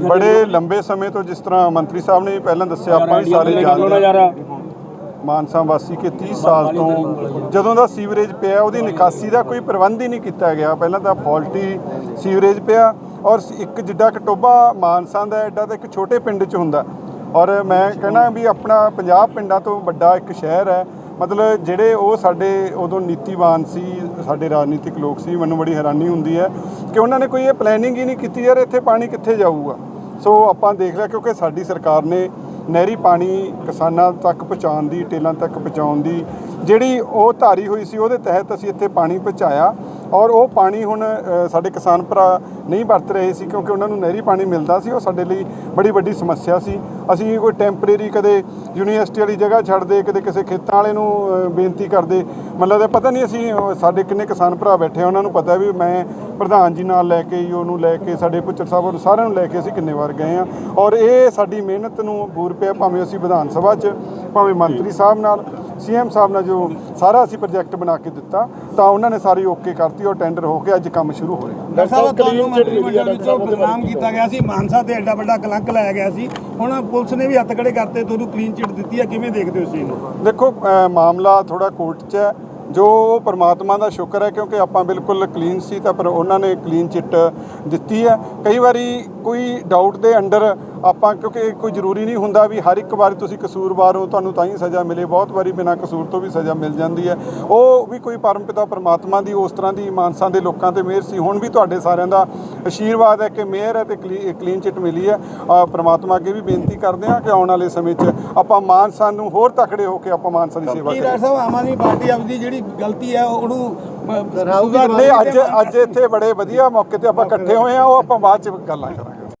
ਬੜੇ ਲੰਬੇ ਸਮੇਂ ਤੋਂ ਜਿਸ ਤਰ੍ਹਾਂ ਮੰਤਰੀ ਸਾਹਿਬ ਨੇ ਪਹਿਲਾਂ ਦੱਸਿਆ ਆਪਾਂ ਵੀ ਸਾਰੇ ਜਾਣਦੇ ਹਾਂ। ਮਾਨਸਾ ਵਾਸੀ ਕਿ 30 ਸਾਲ ਤੋਂ ਜਦੋਂ ਦਾ ਸੀਵਰੇਜ ਪਿਆ ਉਹਦੀ ਨਿਕਾਸੀ ਦਾ ਕੋਈ ਪ੍ਰਬੰਧ ਹੀ ਨਹੀਂ ਕੀਤਾ ਗਿਆ। ਪਹਿਲਾਂ ਤਾਂ ਫਾਲਟੀ ਸੀਵਰੇਜ ਪਿਆ ਔਰ ਇੱਕ ਜਿੱਡਾ ਕਿ ਟੋਬਾ ਮਾਨਸਾ ਦਾ ਐਡਾ ਤਾਂ ਇੱਕ ਛੋਟੇ ਪਿੰਡ 'ਚ ਹੁੰਦਾ। ਔਰ ਮੈਂ ਕਹਿਣਾ ਵੀ ਆਪਣਾ 50 ਪਿੰਡਾਂ ਤੋਂ ਵੱਡਾ ਇੱਕ ਸ਼ਹਿਰ ਹੈ ਮਤਲਬ ਜਿਹੜੇ ਉਹ ਸਾਡੇ ਉਦੋਂ ਨੀਤੀਵਾਨ ਸੀ, ਸਾਡੇ ਰਾਜਨੀਤਿਕ ਲੋਕ ਸੀ, ਮੈਨੂੰ ਬੜੀ ਹੈਰਾਨੀ ਹੁੰਦੀ ਹੈ ਕਿ ਉਹਨਾਂ ਨੇ ਕੋਈ ਇਹ ਪਲੈਨਿੰਗ ਹੀ ਨਹੀਂ ਕੀਤੀ ਯਾਰ ਇੱਥੇ ਪਾਣੀ ਕਿੱਥੇ ਜਾਊਗਾ। ਸੋ ਆਪਾਂ ਦੇਖ ਲਿਆ ਕਿਉਂਕਿ ਸਾਡੀ ਸਰਕਾਰ ਨੇ ਨਹਿਰੀ ਪਾਣੀ ਕਿਸਾਨਾਂ ਤੱਕ ਪਹੁੰਚਾਉਣ ਦੀ, ਟੇਲਾਂ ਤੱਕ ਪਹੁੰਚਾਉਣ ਦੀ, ਜਿਹੜੀ ਉਹ ਧਾਰੀ ਹੋਈ ਸੀ ਉਹਦੇ ਤਹਿਤ ਅਸੀਂ ਇੱਥੇ ਪਾਣੀ ਪਹੁੰਚਾਇਆ। ਔਰ ਉਹ ਪਾਣੀ ਹੁਣ ਸਾਡੇ ਕਿਸਾਨ ਭਰਾ ਨਹੀਂ ਵਰਤ ਰਹੇ ਸੀ ਕਿਉਂਕਿ ਉਹਨਾਂ ਨੂੰ ਨਹਿਰੀ ਪਾਣੀ ਮਿਲਦਾ ਸੀ ਉਹ ਸਾਡੇ ਲਈ ਬੜੀ ਵੱਡੀ ਸਮੱਸਿਆ ਸੀ। ਅਸੀਂ ਕੋਈ ਟੈਂਪਰੇਰੀ ਕਦੇ ਯੂਨੀਵਰਸਿਟੀ ਵਾਲੀ ਜਗ੍ਹਾ ਛੱਡਦੇ ਕਦੇ ਕਿਸੇ ਖੇਤਾਂ ਵਾਲੇ ਨੂੰ ਬੇਨਤੀ ਕਰਦੇ ਮਤਲਬ ਦਾ ਪਤਾ ਨਹੀਂ ਅਸੀਂ ਸਾਡੇ ਕਿੰਨੇ ਕਿਸਾਨ ਭਰਾ ਬੈਠੇ ਉਹਨਾਂ ਨੂੰ ਪਤਾ ਵੀ ਮੈਂ ਪ੍ਰਧਾਨ ਜੀ ਨਾਲ ਲੈ ਕੇ ਉਹਨੂੰ ਲੈ ਕੇ ਸਾਡੇ ਪੁੱਚਰ ਸਾਹਿਬ ਨੂੰ ਸਾਰਿਆਂ ਨੂੰ ਲੈ ਕੇ ਅਸੀਂ ਕਿੰਨੇ ਵਾਰ ਗਏ ਆ। ਔਰ ਇਹ ਸਾਡੀ ਮਿਹਨਤ ਨੂੰ ਬੂਰ ਪਿਆ ਭਾਵੇਂ ਅਸੀਂ ਵਿਧਾਨ ਸਭਾ 'ਚ ਭਾਵੇਂ ਮੰਤਰੀ ਸਾਹਿਬ ਨਾਲ। ਸੀਐਮ ਸਾਹਿਬ ਨਾਲ ਜੋ ਸਾਰਾ ਅਸੀਂ ਪ੍ਰੋਜੈਕਟ ਬਣਾ ਕੇ ਦਿੱਤਾ ਤਾਂ ਉਹਨਾਂ ਨੇ ਸਾਰੀ ਓਕੇ ਕਰਤੀ ਔਰ ਟੈਂਡਰ ਹੋ ਕੇ ਅੱਜ ਕੰਮ ਸ਼ੁਰੂ ਹੋ ਰਿਹਾ ਡਾਕਟਰ ਸਾਹਿਬ ਤੁਹਾਨੂੰ ਮੰਤਰੀ ਮੰਡਲ ਵਿੱਚੋਂ ਬਦਨਾਮ ਕੀਤਾ ਗਿਆ ਸੀ ਮਾਨਸਾ ਤੇ ਐਡਾ ਵੱਡਾ ਕਲੰਕ ਲਾਇਆ ਗਿਆ ਸੀ। ਹੁਣ ਪੁਲਿਸ ਨੇ ਵੀ ਹੱਥ ਖੜੇ ਕਰਤੇ ਤੁਹਾਨੂੰ ਕਲੀਨ ਚਿੱਟ ਦਿੱਤੀ ਹੈ ਕਿਵੇਂ ਦੇਖਦੇ ਹੋ ਇਸ ਚੀਜ਼ ਨੂੰ? ਦੇਖੋ ਮਾਮਲਾ ਥੋੜਾ ਕੋਰਟ 'ਚ ਹੈ। ਜੋ ਪਰਮਾਤਮਾ ਦਾ ਸ਼ੁਕਰ ਹੈ ਕਿਉਂਕਿ ਆਪਾਂ ਬਿਲਕੁਲ ਕਲੀਨ ਸੀ ਤਾਂ ਪਰ ਉਹਨਾਂ ਨੇ ਕਲੀਨ ਚਿੱਟ ਦਿੱਤੀ ਹੈ। ਕਈ ਵਾਰੀ ਕੋਈ ਡਾਊਟ ਦੇ ਅੰਡਰ ਆਪਾਂ ਕਿਉਂਕਿ ਕੋਈ ਜ਼ਰੂਰੀ ਨਹੀਂ ਹੁੰਦਾ ਵੀ ਹਰ ਇੱਕ ਵਾਰ ਤੁਸੀਂ ਕਸੂਰਵਾਰ ਹੋ ਤੁਹਾਨੂੰ ਤਾਂ ਹੀ ਸਜ਼ਾ ਮਿਲੇ। ਬਹੁਤ ਵਾਰੀ ਬਿਨਾਂ ਕਸੂਰ ਤੋਂ ਵੀ ਸਜ਼ਾ ਮਿਲ ਜਾਂਦੀ ਹੈ। ਉਹ ਵੀ ਕੋਈ ਪਰਮਪਿਤਾ ਪਰਮਾਤਮਾ ਦੀ ਉਸ ਤਰ੍ਹਾਂ ਦੀ ਮਾਨਸਾਂ ਦੇ ਲੋਕਾਂ ਤੇ ਮਿਹਰ ਸੀ। ਹੁਣ ਵੀ ਤੁਹਾਡੇ ਸਾਰਿਆਂ ਦਾ ਆਸ਼ੀਰਵਾਦ ਹੈ ਕਿ ਮਿਹਰ ਹੈ ਤੇ ਕਲੀਨ ਚਿੱਟ ਮਿਲੀ ਹੈ। ਪਰਮਾਤਮਾ ਅੱਗੇ ਵੀ ਬੇਨਤੀ ਕਰਦੇ ਹਾਂ ਕਿ ਆਉਣ ਵਾਲੇ ਸਮੇਂ 'ਚ ਆਪਾਂ ਮਾਨਸਾਂ ਨੂੰ ਹੋਰ ਤਕੜੇ ਹੋ ਕੇ ਆਪਾਂ ਮਾਨਸਾਂ ਦੀ ਸੇਵਾ ਕਰੀਏ। ਡਾਕਟਰ ਸਾਹਿਬ ਆਮ ਆਦਮੀ ਪਾਰਟੀ ਆਪਦੀ ਜਿਹੜੀ ਗਲਤੀ ਹੈ ਉਹਨੂੰ ਨਹੀਂ ਅੱਜ ਅੱਜ ਇੱਥੇ ਬੜੇ ਵਧੀਆ ਮੌਕੇ ਤੇ ਆਪਾਂ ਇਕੱਠੇ ਹੋਏ ਆ ਉਹ ਆਪਾਂ ਬਾਅਦ ਚ ਗੱਲਾਂ ਕਰਾਂਗੇ।